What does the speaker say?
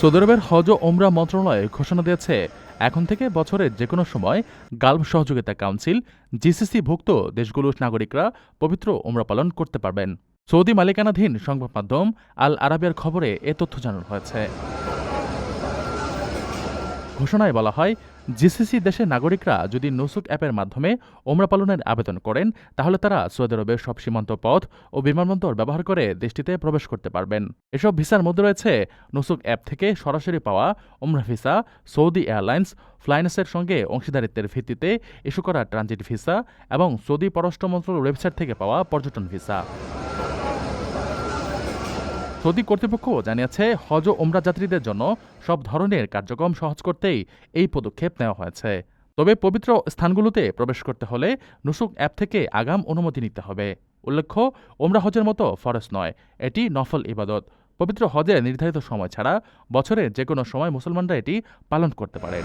Saudi আরবের হজ ও ওমরা মন্ত্রণালয় ঘোষণা দিয়েছে, এখন থেকে বছরের যে কোনো সময় গালফ সহযোগিতা কাউন্সিল জিসিসি ভুক্ত দেশগুলোর নাগরিকরা পবিত্র ওমরা পালন করতে পারবেন। সৌদি মালিকানাধীন সংবাদ মাধ্যম আল আরাবিয়ার খবরে এ তথ্য জানানো হয়েছে। ঘোষণায় বলা হয়, জিসিসি দেশের নাগরিকরা যদি নুসুক অ্যাপের মাধ্যমে ওমরা পালনের আবেদন করেন, তাহলে তারা সৌদি আরবের সব সীমান্ত পথ ও বিমানবন্দর ব্যবহার করে দেশটিতে প্রবেশ করতে পারবেন। এসব ভিসার মধ্যে রয়েছে নুসুক অ্যাপ থেকে সরাসরি পাওয়া ওমরা ভিসা, সৌদি এয়ারলাইন্স, ফ্লাইনাসের সঙ্গে অংশীদারিত্বের ভিত্তিতে ইস্যু করা ট্রানজিট ভিসা এবং সৌদি পররাষ্ট্র মন্ত্রণালয়ের ওয়েবসাইট থেকে পাওয়া পর্যটন ভিসা। সৌদি কর্তৃপক্ষ জানিয়েছে, হজ ওমরা যাত্রীদের জন্য সব ধরনের কার্যক্রম সহজ করতেই এই পদক্ষেপ নেওয়া হয়েছে। তবে পবিত্র স্থানগুলোতে প্রবেশ করতে হলে নুসুক অ্যাপ থেকে আগাম অনুমতি নিতে হবে। উল্লেখ্য ওমরা হজের মতো ফরজ নয়, এটি নফল ইবাদত। পবিত্র হজের নির্ধারিত সময় ছাড়া বছরের যে কোনো সময় মুসলমানরা এটি পালন করতে পারেন।